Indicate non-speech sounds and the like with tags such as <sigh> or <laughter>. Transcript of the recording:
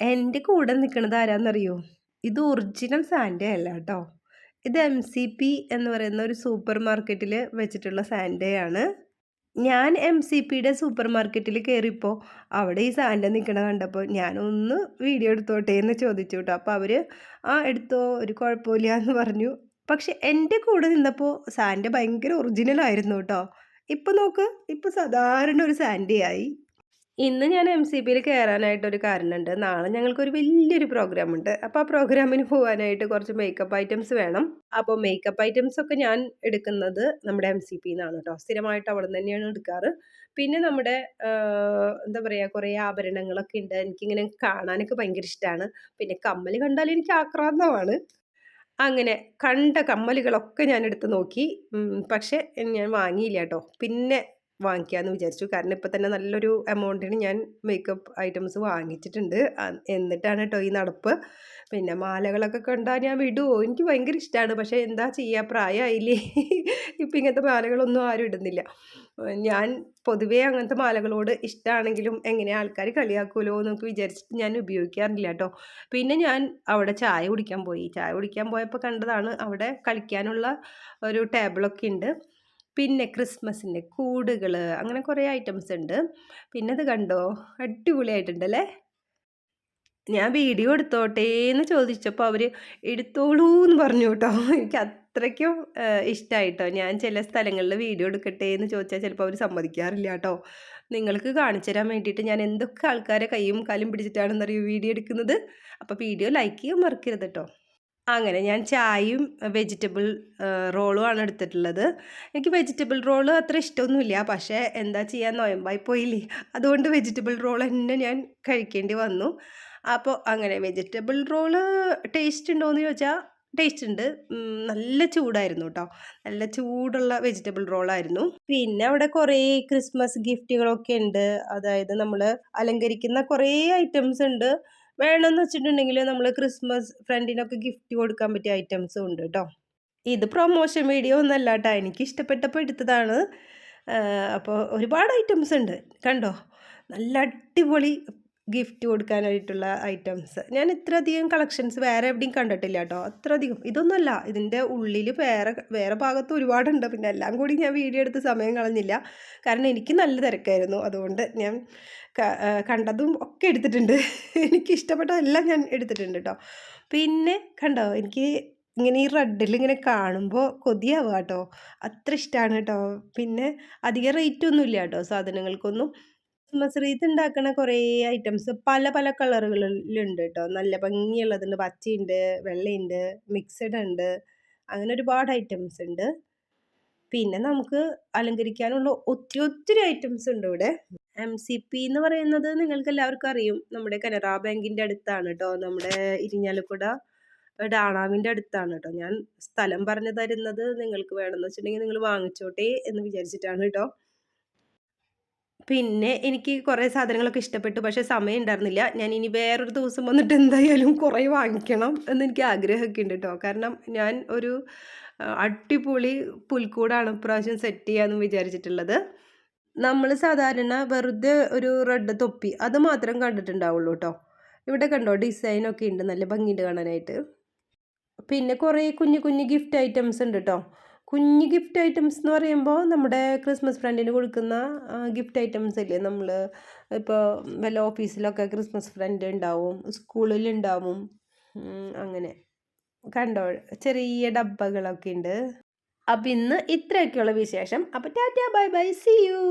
എന്റെ കൂടെ നിൽക്കുന്നത് ആരാന്നറിയോ? ഇത് ഒറിജിനൽ സാൻഡേ അല്ല കേട്ടോ. ഇത് എം സി പി എന്ന് പറയുന്ന ഒരു സൂപ്പർ മാർക്കറ്റിൽ വെച്ചിട്ടുള്ള ആണ്. ഞാൻ എം സി പിയുടെ സൂപ്പർ മാർക്കറ്റിൽ കയറിയപ്പോൾ അവിടെ ഈ സാൻഡ നിൽക്കണ കണ്ടപ്പോൾ ഞാനൊന്ന് വീഡിയോ എടുത്തോട്ടെ എന്ന് ചോദിച്ചു കേട്ടോ. അപ്പോൾ അവർ ആ എടുത്തോ ഒരു കുഴപ്പമില്ല എന്ന് പറഞ്ഞു. പക്ഷെ എന്റെ കൂടെ നിന്നപ്പോൾ സാൻഡ ഭയങ്കര ഒറിജിനൽ ആയിരുന്നു കേട്ടോ. ഇപ്പം നോക്ക് ഇപ്പം സാധാരണ ഒരു സാൻഡയായി ഇന്ന് ഞാൻ എം സി ബിയിൽ കയറാനായിട്ടൊരു കാരണമുണ്ട്. നാളെ ഞങ്ങൾക്കൊരു വലിയൊരു പ്രോഗ്രാം ഉണ്ട് അപ്പോൾ ആ പ്രോഗ്രാമിന് പോകാനായിട്ട് കുറച്ച് മേക്കപ്പ് ഐറ്റംസ് വേണം. അപ്പോൾ മേക്കപ്പ് ഐറ്റംസ് ഒക്കെ ഞാൻ എടുക്കുന്നത് നമ്മുടെ എം സി പിയിൽ കേട്ടോ സ്ഥിരമായിട്ട് അവിടെ തന്നെയാണ് എടുക്കാറ്. പിന്നെ നമ്മുടെ എന്താ പറയുക കുറേ ആഭരണങ്ങളൊക്കെ ഉണ്ട്. എനിക്കിങ്ങനെ കാണാനൊക്കെ ഭയങ്കര ഇഷ്ടമാണ് പിന്നെ കമ്മൽ കണ്ടാൽ എനിക്ക് ആക്രാന്തമാണ്. അങ്ങനെ കണ്ട കമ്മലുകളൊക്കെ ഞാൻ എടുത്ത് നോക്കി. പക്ഷേ ഞാൻ വാങ്ങിയില്ല കേട്ടോ പിന്നെ വാങ്ങിക്കാമെന്ന് വിചാരിച്ചു. കാരണം ഇപ്പം തന്നെ നല്ലൊരു എമൗണ്ടിന് ഞാൻ മേക്കപ്പ് ഐറ്റംസ് വാങ്ങിച്ചിട്ടുണ്ട്. എന്നിട്ടാണ് കേട്ടോ ഈ നടപ്പ്. പിന്നെ മാലകളൊക്കെ കണ്ടാൽ ഞാൻ വിടുമോ എനിക്ക് ഭയങ്കര ഇഷ്ടമാണ് പക്ഷേ എന്താ ചെയ്യുക പ്രായമായില്ലേ ഇപ്പം ഇങ്ങനത്തെ മാലകളൊന്നും ആരും ഇടുന്നില്ല. ഞാൻ പൊതുവേ അങ്ങനത്തെ മാലകളോട് ഇഷ്ടമാണെങ്കിലും എങ്ങനെ ആൾക്കാർ കളിയാക്കുമല്ലോ എന്നൊക്കെ വിചാരിച്ചിട്ട് ഞാൻ ഉപയോഗിക്കാറില്ല കേട്ടോ പിന്നെ ഞാൻ അവിടെ ചായ കുടിക്കാൻ പോയി. ചായ കുടിക്കാൻ പോയപ്പോൾ കണ്ടതാണ് അവിടെ കളിക്കാനുള്ള ഒരു ടേബിളൊക്കെ ഉണ്ട്. പിന്നെ ക്രിസ്മസിന്റെ കൂടുകൾ അങ്ങനെ കുറേ ഐറ്റംസ് ഉണ്ട്. പിന്നെ അത് കണ്ടോ? അടിപൊളിയായിട്ടുണ്ടല്ലേ ഞാൻ വീഡിയോ എടുത്തോട്ടെ എന്ന് ചോദിച്ചപ്പോൾ അവർ എടുത്തോളൂ എന്ന് പറഞ്ഞു കേട്ടോ. എനിക്ക് അത്രയ്ക്കും ഇഷ്ടമായിട്ടോ ഞാൻ ചില സ്ഥലങ്ങളിൽ വീഡിയോ എടുക്കട്ടെ എന്ന് ചോദിച്ചാൽ ചിലപ്പോൾ അവർ സമ്മതിക്കാറില്ല കേട്ടോ. നിങ്ങൾക്ക് കാണിച്ചു തരാൻ വേണ്ടിയിട്ട് ഞാൻ എന്തൊക്കെ ആൾക്കാരെ കൈയും കാലും പിടിച്ചിട്ടാണെന്നറിയോ വീഡിയോ എടുക്കുന്നത്? അപ്പോൾ വീഡിയോ ലൈക്ക് ചെയ്യാൻ മറക്കരുത് കേട്ടോ. അങ്ങനെ ഞാൻ ചായയും വെജിറ്റബിൾ റോളും ആണ് എടുത്തിട്ടുള്ളത്. എനിക്ക് വെജിറ്റബിൾ റോൾ അത്ര ഇഷ്ടമൊന്നുമില്ല. പക്ഷേ എന്താ ചെയ്യാൻ നോയമ്പായി പോയില്ലേ. അതുകൊണ്ട് വെജിറ്റബിൾ റോൾ തന്നെ ഞാൻ കഴിക്കേണ്ടി വന്നു. അപ്പോൾ അങ്ങനെ വെജിറ്റബിൾ റോൾ ടേസ്റ്റ് ഉണ്ടോ എന്ന് ചോദിച്ചാൽ ടേസ്റ്റ് ഉണ്ട് നല്ല ചൂടായിരുന്നു കേട്ടോ നല്ല ചൂടുള്ള വെജിറ്റബിൾ റോളായിരുന്നു പിന്നെ അവിടെ കുറേ ക്രിസ്മസ് ഗിഫ്റ്റുകളൊക്കെ ഉണ്ട്. അതായത് നമ്മൾ അലങ്കരിക്കുന്ന കുറേ ഐറ്റംസ് ഉണ്ട്. വേണമെന്ന് വെച്ചിട്ടുണ്ടെങ്കിൽ നമ്മൾ ക്രിസ്മസ് ഫ്രണ്ടിനൊക്കെ ഗിഫ്റ്റ് കൊടുക്കാൻ പറ്റിയ ഐറ്റംസും ഉണ്ട് കേട്ടോ ഇത് പ്രൊമോഷൻ വീഡിയോ ഒന്നല്ല കേട്ടോ എനിക്ക് ഇഷ്ടപ്പെട്ടപ്പോൾ എടുത്തതാണ്. അപ്പോൾ ഒരുപാട് ഐറ്റംസ് ഉണ്ട്. കണ്ടോ? നല്ല അടിപൊളി ഗിഫ്റ്റ് കൊടുക്കാനായിട്ടുള്ള ഐറ്റംസ് ഞാൻ ഇത്ര അധികം കളക്ഷൻസ് വേറെ എവിടെയും കണ്ടിട്ടില്ല കേട്ടോ. അത്ര അധികം ഇതൊന്നുമല്ല. ഇതിന്റെ ഉള്ളിൽ വേറെ വേറെ ഭാഗത്ത് ഒരുപാടുണ്ട്. പിന്നെ എല്ലാം കൂടി ഞാൻ വീഡിയോ എടുത്ത് സമയം കളഞ്ഞില്ല. കാരണം എനിക്ക് നല്ല തിരക്കായിരുന്നു. അതുകൊണ്ട് ഞാൻ കണ്ടതും ഒക്കെ എടുത്തിട്ടുണ്ട്. <laughs> എനിക്ക് ഇഷ്ടപ്പെട്ടതെല്ലാം ഞാൻ എടുത്തിട്ടുണ്ട് കേട്ടോ. പിന്നെ കണ്ടോ? എനിക്ക് ഇങ്ങനെ ഈ റെഡിൽ ഇങ്ങനെ കാണുമ്പോൾ കൊതിയാവുക കേട്ടോ. അത്ര ഇഷ്ടമാണ് കേട്ടോ. പിന്നെ അധികം റേറ്റ് ഒന്നും ഇല്ല കേട്ടോ സാധനങ്ങൾക്കൊന്നും. ക്രിസ്മസ് റീത്ത് ഉണ്ടാക്കുന്ന കുറേ ഐറ്റംസ് പല പല കളറുകളിലുണ്ട് കേട്ടോ നല്ല ഭംഗിയുള്ളതുണ്ട് പച്ചയുണ്ട് വെള്ളയുണ്ട് മിക്സഡ് ഉണ്ട്. അങ്ങനെ ഒരുപാട് ഐറ്റംസ് ഉണ്ട്. പിന്നെ നമുക്ക് അലങ്കരിക്കാനുള്ള ഒത്തിരി ഒത്തിരി ഐറ്റംസ് ഉണ്ട് ഇവിടെ. എം സി പി എന്ന് പറയുന്നത് നിങ്ങൾക്ക് എല്ലാവർക്കും അറിയും. നമ്മുടെ കനറ ബാങ്കിന്റെ അടുത്താണ് കേട്ടോ നമ്മുടെ ഇരിഞ്ഞാലക്കുട ഡാണാവിന്റെ അടുത്താണ് കേട്ടോ ഞാൻ സ്ഥലം പറഞ്ഞു തരുന്നത് നിങ്ങൾക്ക് വേണമെന്ന് വെച്ചിട്ടുണ്ടെങ്കിൽ നിങ്ങൾ വാങ്ങിച്ചോട്ടെ എന്ന് വിചാരിച്ചിട്ടാണ് കേട്ടോ പിന്നെ എനിക്ക് കുറേ സാധനങ്ങളൊക്കെ ഇഷ്ടപ്പെട്ടു പക്ഷേ സമയം ഉണ്ടായിരുന്നില്ല. ഞാൻ ഇനി വേറൊരു ദിവസം വന്നിട്ട് എന്തായാലും കുറേ വാങ്ങിക്കണം എന്ന് എനിക്ക് ആഗ്രഹമൊക്കെ ഉണ്ട് കേട്ടോ കാരണം ഞാൻ ഒരു അടിപൊളി പുൽക്കൂടാണ് ഇപ്രാവശ്യം സെറ്റ് ചെയ്യാമെന്ന് വിചാരിച്ചിട്ടുള്ളത്. നമ്മൾ സാധാരണ വെറുതെ ഒരു റെഡ് തൊപ്പി അത് മാത്രം കണ്ടിട്ടുണ്ടാവുള്ളൂ കേട്ടോ ഇവിടെ കണ്ടോ ഡിസൈനൊക്കെ ഉണ്ട് നല്ല ഭംഗിയുണ്ട് കാണാനായിട്ട്. പിന്നെ കുറേ കുഞ്ഞു കുഞ്ഞു ഗിഫ്റ്റ് ഐറ്റംസ് ഉണ്ട് കേട്ടോ കുഞ്ഞ് ഗിഫ്റ്റ് ഐറ്റംസ് എന്ന് പറയുമ്പോൾ നമ്മുടെ ക്രിസ്മസ് ഫ്രണ്ടിന് കൊടുക്കുന്ന ഗിഫ്റ്റ് ഐറ്റംസ് അല്ലേ നമ്മൾ ഇപ്പോൾ വല്ല ഓഫീസിലൊക്കെ ക്രിസ്മസ് ഫ്രണ്ട് ഉണ്ടാവും സ്കൂളിലുണ്ടാവും അങ്ങനെ. കണ്ടോ? ചെറിയ ഡബ്ബകളൊക്കെ ഉണ്ട് അപ്പം ഇന്ന് ഇത്രയൊക്കെയുള്ള വിശേഷം. അപ്പം tata bye bye. See you